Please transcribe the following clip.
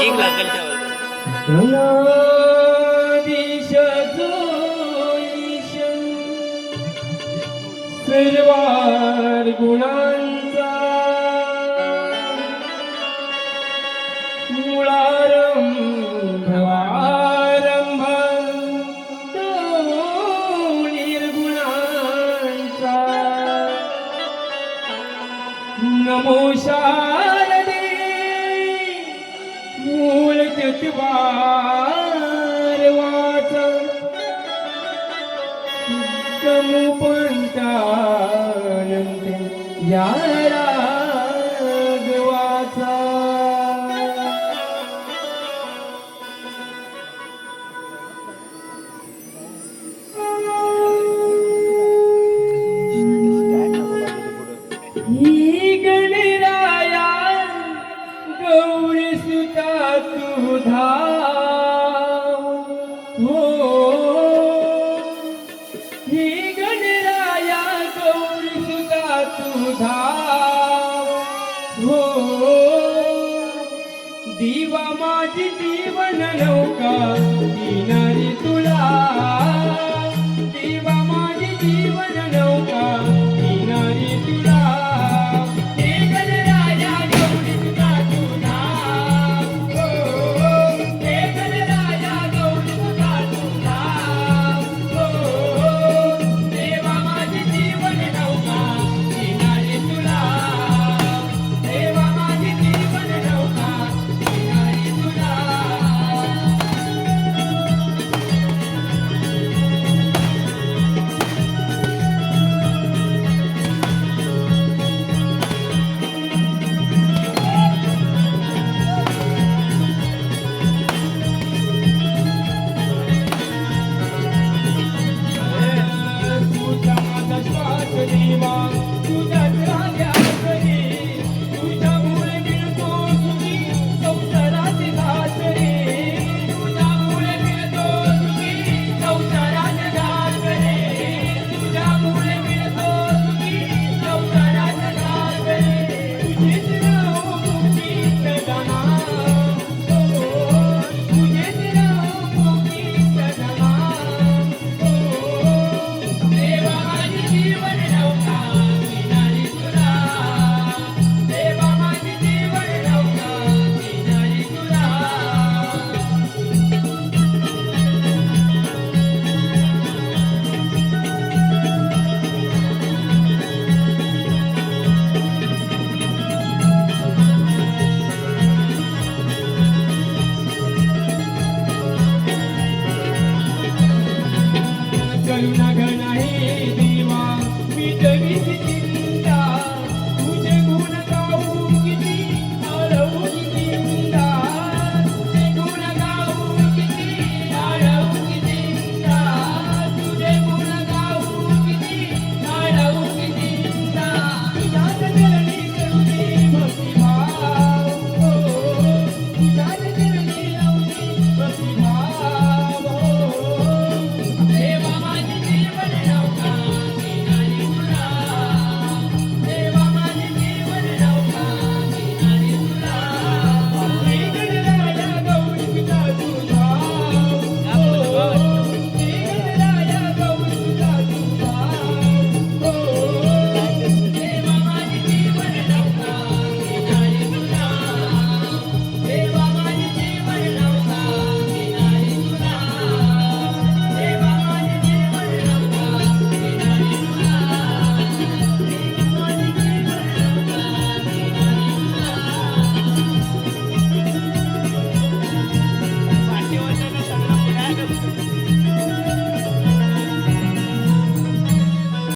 जिंक लागेल तेव्हा सर्वार गुणांचा. मुळारंभ निर्गुणांचा वार मूल वाच समुपंतानंते दिवा माझी जीवन नौका किनारी तुला Thank you.